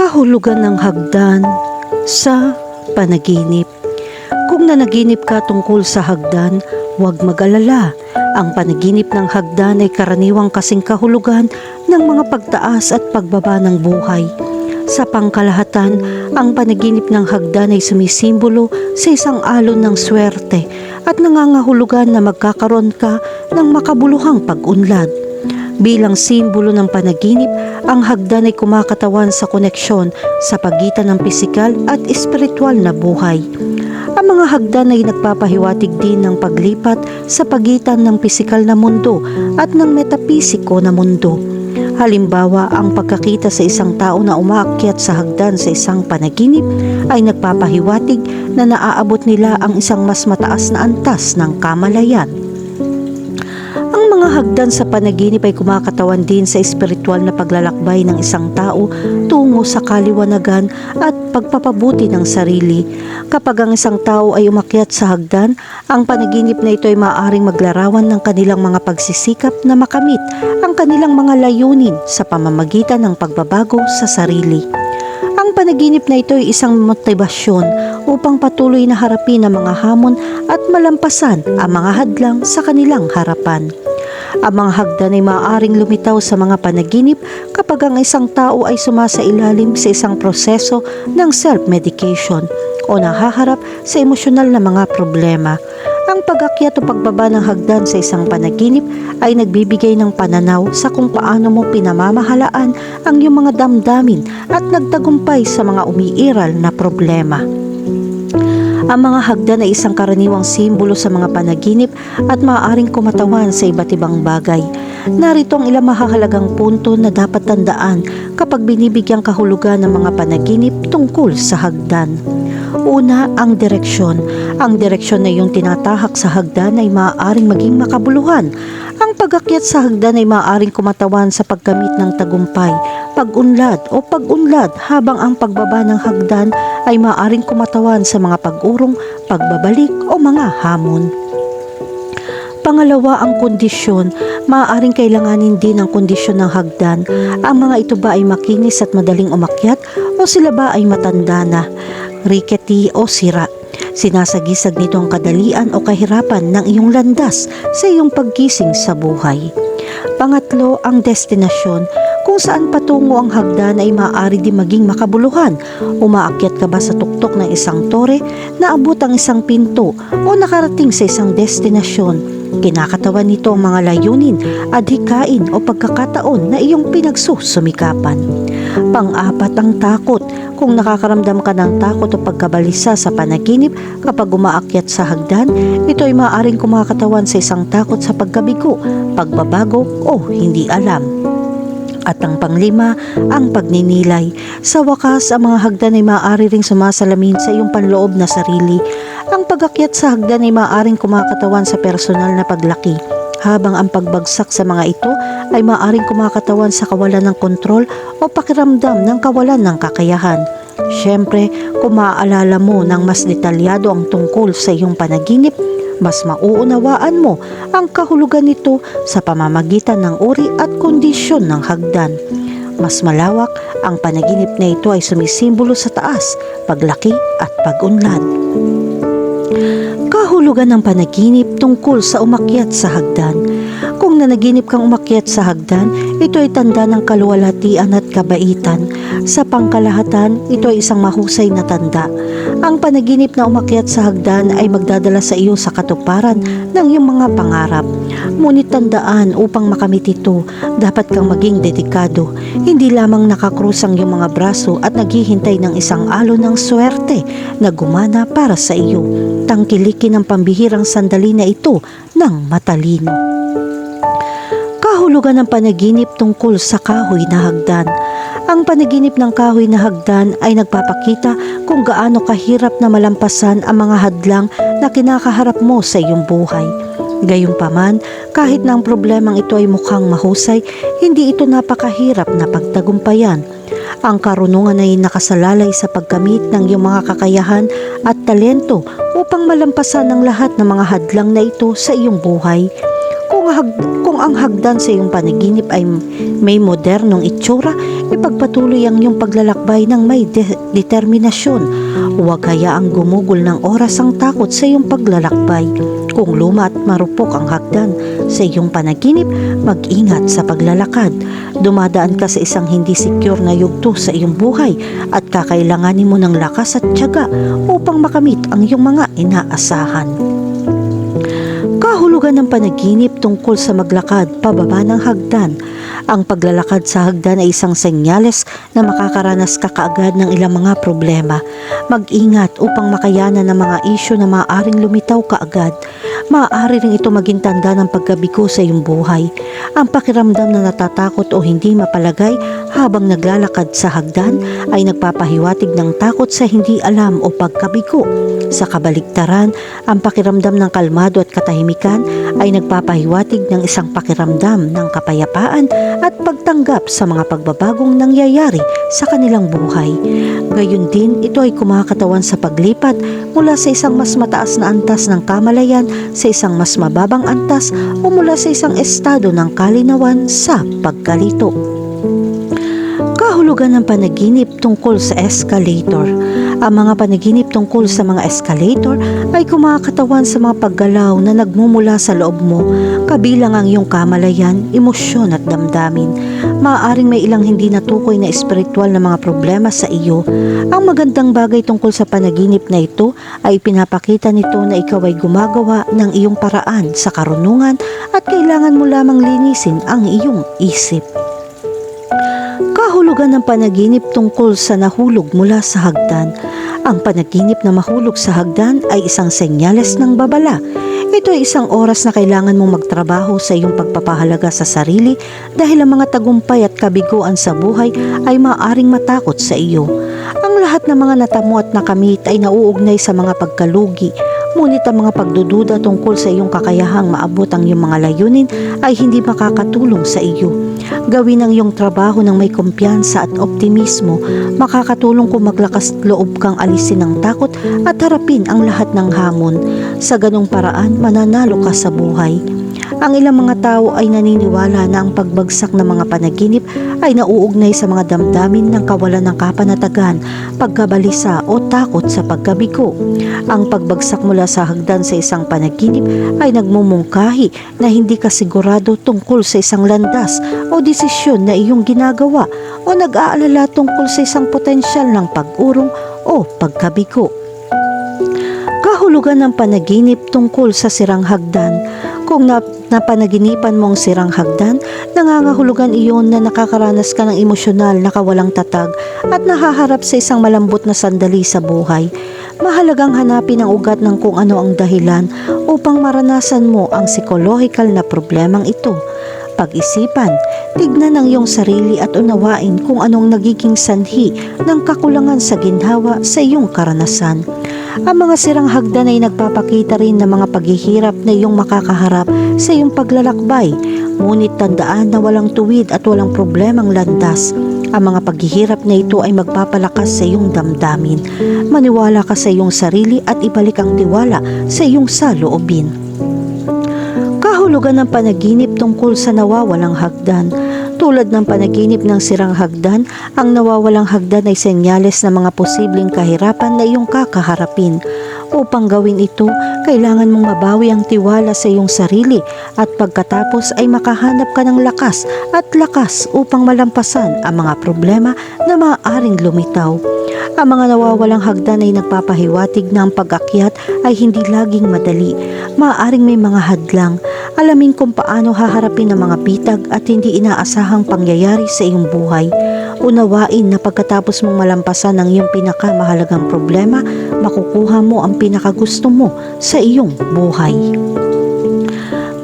Kahulugan ng hagdan sa panaginip. Kung nanaginip ka tungkol sa hagdan, huwag mag-alala. Ang panaginip ng hagdan ay karaniwang kasing kahulugan ng mga pagtaas at pagbaba ng buhay. Sa pangkalahatan, ang panaginip ng hagdan ay sumisimbolo sa isang alon ng swerte at nangangahulugan na magkakaroon ka ng makabuluhang pag-unlad. Bilang simbolo ng panaginip, ang hagdan ay kumakatawan sa koneksyon sa pagitan ng pisikal at espiritual na buhay. Ang mga hagdan ay nagpapahiwatig din ng paglipat sa pagitan ng pisikal na mundo at ng metapisiko na mundo. Halimbawa, ang pagkakita sa isang tao na umaakyat sa hagdan sa isang panaginip ay nagpapahiwatig na naaabot nila ang isang mas mataas na antas ng kamalayan. Mga hagdan sa panaginip ay kumakatawan din sa espiritual na paglalakbay ng isang tao tungo sa kaliwanagan at pagpapabuti ng sarili. Kapag ang isang tao ay umakyat sa hagdan, ang panaginip na ito ay maaaring maglarawan ng kanilang mga pagsisikap na makamit ang kanilang mga layunin sa pamamagitan ng pagbabago sa sarili. Ang panaginip na ito ay isang motibasyon upang patuloy na harapin ang mga hamon at malampasan ang mga hadlang sa kanilang harapan. Ang mga hagdan ay maaaring lumitaw sa mga panaginip kapag ang isang tao ay sumasailalim sa isang proseso ng self-medication o nahaharap sa emosyonal na mga problema. Ang pag-akyat o pagbaba ng hagdan sa isang panaginip ay nagbibigay ng pananaw sa kung paano mo pinamamahalaan ang iyong mga damdamin at nagtagumpay sa mga umiiral na problema. Ang mga hagdan ay isang karaniwang simbolo sa mga panaginip at maaaring kumatawan sa iba't ibang bagay. Narito ang ilang mahahalagang punto na dapat tandaan kapag binibigyang kahulugan ng mga panaginip tungkol sa hagdan. Una, ang direksyon. Ang direksyon na iyong tinatahak sa hagdan ay maaaring maging makabuluhan. Ang pag-akyat sa hagdan ay maaaring kumatawan sa pagkamit ng tagumpay, pag-unlad o pag-unlad habang ang pagbaba ng hagdan ay maaaring kumatawan sa mga pag-urong, pagbabalik o mga hamon. Pangalawa, ang kondisyon. Maaaring kailanganin din ang kondisyon ng hagdan. Ang mga ito ba ay makinis at madaling umakyat o sila ba ay matanda na, rickety o sira? Sinasagisag nito ang kadalian o kahirapan ng iyong landas sa iyong paggising sa buhay. Pangatlo, ang destinasyon. Kung saan patungo ang hagdan ay maaari din maging makabuluhan. Umaakyat ka ba sa tuktok ng isang tore, naabot ang isang pinto o nakarating sa isang destinasyon. Kinakatawan nito ang mga layunin, adhikain o pagkakataon na iyong pinagsusumikapan. Pang-apat ang takot. Kung nakakaramdam ka ng takot o pagkabalisa sa panaginip kapag umaakyat sa hagdan, ito ay maaaring kumakatawan sa isang takot sa pagkabigo, pagbabago o hindi alam. At ang panglima, ang pagninilay. Sa wakas, ang mga hagdan ay maaari ring sumasalamin sa iyong panloob na sarili. Ang pagakyat sa hagdan ay maaaring kumakatawan sa personal na paglaki, habang ang pagbagsak sa mga ito ay maaaring kumakatawan sa kawalan ng kontrol o pakiramdam ng kawalan ng kakayahan. Siyempre, kung maaalala mo ng mas detalyado ang tungkol sa iyong panaginip, mas mauunawaan mo ang kahulugan nito sa pamamagitan ng uri at kondisyon ng hagdan. Mas malawak, ang panaginip na ito ay sumisimbolo sa taas, paglaki at pag-unlad. Kahulugan ng panaginip tungkol sa umakyat sa hagdan. Kung nanaginip kang umakyat sa hagdan, ito ay tanda ng kaluwalhatian at kabaitan. Sa pangkalahatan, ito ay isang mahusay na tanda. Ang panaginip na umakyat sa hagdan ay magdadala sa iyo sa katuparan ng iyong mga pangarap. Ngunit tandaan upang makamit ito, dapat kang maging dedikado. Hindi lamang nakakrus ang iyong mga braso at naghihintay ng isang alon ng swerte na gumana para sa iyo. Tangkilikin ang pambihirang sandali na ito ng matalino. Kahulugan ng panaginip tungkol sa kahoy na hagdan. Ang panaginip ng kahoy na hagdan ay nagpapakita kung gaano kahirap na malampasan ang mga hadlang na kinakaharap mo sa iyong buhay. Gayunpaman, kahit na ang problemang ito ay mukhang mahusay, hindi ito napakahirap na pagtagumpayan. Ang karunungan ay nakasalalay sa pagkamit ng iyong mga kakayahan at talento upang malampasan ang lahat ng mga hadlang na ito sa iyong buhay. Kung ang hagdan sa iyong panaginip ay may modernong itsura, ipagpatuloy ang iyong paglalakbay ng may de- determinasyon. Huwag hayaang gumugol ng oras ang takot sa iyong paglalakbay. Kung luma at marupok ang hagdan sa iyong panaginip, mag-ingat sa paglalakad. Dumadaan ka sa isang hindi secure na yugto sa iyong buhay at kakailanganin mo ng lakas at tiyaga upang makamit ang iyong mga inaasahan. Kahulugan ng panaginip tungkol sa maglakad pababa ng hagdan. Ang paglalakad sa hagdan ay isang senyales na makakaranas ka kaagad ng ilang mga problema. Mag-ingat upang makayanan ng mga isyo na maaaring lumitaw kaagad. Maaari rin ito maging tanda ng pagkabigo sa iyong buhay. Ang pakiramdam na natatakot o hindi mapalagay habang naglalakad sa hagdan ay nagpapahiwatig ng takot sa hindi alam o pagkabigo. Sa kabaligtaran, ang pakiramdam ng kalmado at katahimikan ay nagpapahiwatig ng isang pakiramdam ng kapayapaan at pagtanggap sa mga pagbabagong nangyayari sa kanilang buhay. Gayun din, ito ay kumakatawan sa paglipat mula sa isang mas mataas na antas ng kamalayan sa isang mas mababang antas o mula sa isang estado ng kalinawan sa pagkalito. Kahulugan ng panaginip tungkol sa escalator. Ang mga panaginip tungkol sa mga escalator ay kumakatawan sa mga paggalaw na nagmumula sa loob mo, kabilang ang iyong kamalayan, emosyon at damdamin. Maaaring may ilang hindi natukoy na espiritual na mga problema sa iyo. Ang magandang bagay tungkol sa panaginip na ito ay pinapakita nito na ikaw ay gumagawa ng iyong paraan sa karunungan at kailangan mo lamang linisin ang iyong isip. Kahulugan ng panaginip tungkol sa nahulog mula sa hagdan. Ang panaginip na mahulog sa hagdan ay isang senyales ng babala. Ito ay isang oras na kailangan mong magtrabaho sa iyong pagpapahalaga sa sarili dahil ang mga tagumpay at kabiguan sa buhay ay maaaring matakot sa iyo. Ang lahat ng mga natamo at nakamit ay nauugnay sa mga pagkalugi, ngunit ang mga pagdududa tungkol sa iyong kakayahang maabot ang iyong mga layunin ay hindi makakatulong sa iyo. Gawin ang iyong trabaho ng may kumpiyansa at optimismo, makakatulong kung maglakas loob kang alisin ng takot at harapin ang lahat ng hamon. Sa ganong paraan, mananalo ka sa buhay. Ang ilang mga tao ay naniniwala na ang pagbagsak ng mga panaginip ay nauugnay sa mga damdamin ng kawalan ng kapanatagan, pagkabalisa o takot sa pagkabigo. Ang pagbagsak mula sa hagdan sa isang panaginip ay nagmumungkahi na hindi ka sigurado tungkol sa isang landas o desisyon na iyong ginagawa o nag-aalala tungkol sa isang potensyal ng pag-urong o pagkabigo. Kahulugan ng panaginip tungkol sa sirang hagdan. Kung na, napanaginipan mong sirang hagdan, nangangahulugan iyon na nakakaranas ka ng emosyonal na kawalang tatag at nahaharap sa isang malambot na sandali sa buhay. Mahalagang hanapin ang ugat ng kung ano ang dahilan upang maranasan mo ang psikolohikal na problemang ito. Pag-isipan, tignan ang iyong sarili at unawain kung anong nagiging sanhi ng kakulangan sa ginhawa sa iyong karanasan. Ang mga sirang hagdan ay nagpapakita rin ng mga paghihirap na iyong makakaharap sa iyong paglalakbay. Ngunit tandaan na walang tuwid at walang problemang landas. Ang mga paghihirap na ito ay magpapalakas sa iyong damdamin. Maniwala ka sa iyong sarili at ibalik ang tiwala sa iyong saloobin. Kahulugan ng panaginip tungkol sa nawawalang hagdan. Tulad ng panaginip ng sirang hagdan, ang nawawalang hagdan ay senyales ng mga posibleng kahirapan na iyong kakaharapin. Upang gawin ito, kailangan mong mabawi ang tiwala sa iyong sarili at pagkatapos ay makahanap ka ng lakas at lakas upang malampasan ang mga problema na maaaring lumitaw. Ang mga nawawalang hagdan ay nagpapahiwatig na ang pag-akyat ay hindi laging madali. Maaaring may mga hadlang. Alamin kung paano haharapin ang mga pitag at hindi inaasahang pangyayari sa iyong buhay. Unawain na pagkatapos mong malampasan ang iyong pinakamahalagang problema, makukuha mo ang pinakagusto mo sa iyong buhay.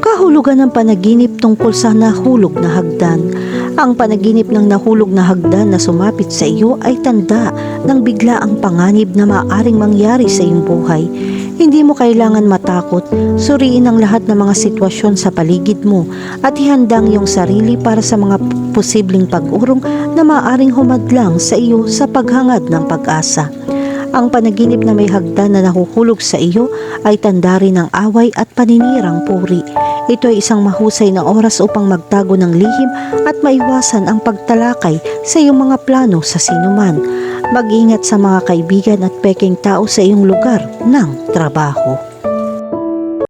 Kahulugan ng panaginip tungkol sa nahulog na hagdan. Ang panaginip ng nahulog na hagdan na sumapit sa iyo ay tanda ng bigla ang panganib na maaaring mangyari sa iyong buhay. Hindi mo kailangan matakot, suriin ang lahat ng mga sitwasyon sa paligid mo at ihandang iyong sarili para sa mga posibleng pag-urong na maaaring humadlang sa iyo sa paghangad ng pag-asa. Ang panaginip na may hagdan na nahuhulog sa iyo ay tanda rin ng away at paninirang puri. Ito ay isang mahusay na oras upang magtago ng lihim at maiwasan ang pagtalakay sa iyong mga plano sa sinuman. Mag-ingat sa mga kaibigan at peking tao sa iyong lugar ng trabaho.